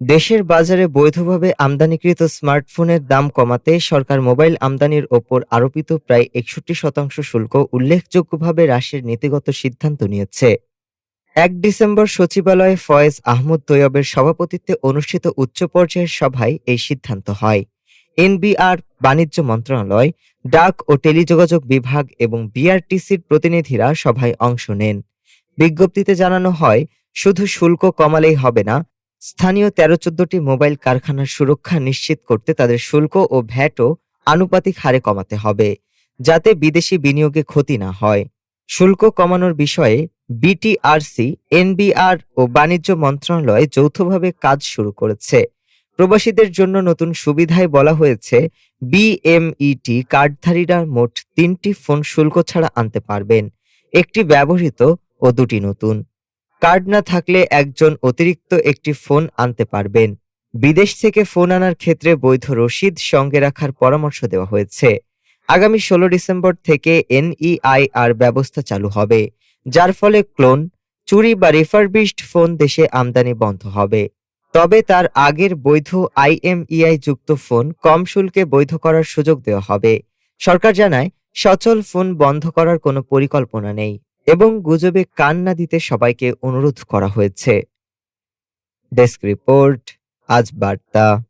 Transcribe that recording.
দেশের বাজারে বৈধভাবে আমদানিকৃত স্মার্টফোনের দাম কমাতে সরকার মোবাইল আমদানির ওপর আরোপিত প্রায় একষট্টি শতাংশ শুল্ক উল্লেখযোগ্যভাবে হ্রাসের নীতিগত সিদ্ধান্ত নিয়েছে। এক ডিসেম্বর সচিবালয়ে ফয়েজ আহমদ তৈয়বের সভাপতিত্বে অনুষ্ঠিত উচ্চ পর্যায়ের সভায় এই সিদ্ধান্ত হয়। এনবিআর, বাণিজ্য মন্ত্রণালয়, ডাক ও টেলিযোগাযোগ বিভাগ এবং বিআরটিসির প্রতিনিধিরা সভায় অংশ নেন। বিজ্ঞপ্তিতে জানানো হয়, শুধু শুল্ক কমালেই হবে না স্থানীয় তেরো চোদ্দটি মোবাইল কারখানার সুরক্ষা নিশ্চিত করতে তাদের শুল্ক ও ভ্যাটও আনুপাতিক হারে কমাতে হবে, যাতে বিদেশি বিনিয়োগে ক্ষতি না হয়। শুল্ক কমানোর বিষয়ে বিটিআরসি, এনবিআর ও বাণিজ্য মন্ত্রণালয় যৌথভাবে কাজ শুরু করেছে। প্রবাসীদের জন্য নতুন সুবিধায় বলা হয়েছে, বিএমইটি কার্ডধারীরা মোট তিনটি ফোন শুল্ক ছাড়া আনতে পারবেন, একটি ব্যবহৃত ও দুটি নতুন। কার্ড না থাকলে একজন অতিরিক্ত একটি ফোন আনতে পারবেন। বিদেশ থেকে ফোন আনার ক্ষেত্রে বৈধ রসিদ সঙ্গে রাখার পরামর্শ দেওয়া হয়েছে। আগামী ষোলো ডিসেম্বর থেকে এনইআইআর ব্যবস্থা চালু হবে, যার ফলে ক্লোন, চুরি বা রিফারবিশড ফোন দেশে আমদানি বন্ধ হবে। তবে তার আগের বৈধ আইএমইআই যুক্ত ফোন কম শুল্কে বৈধ করার সুযোগ দেওয়া হবে। সরকার জানায়, সচল ফোন বন্ধ করার কোনো পরিকল্পনা নেই। এবং গুজবে কান না দিতে সবাইকে অনুরোধ করা হয়েছে। ডেস্ক রিপোর্ট আজ বার্তা।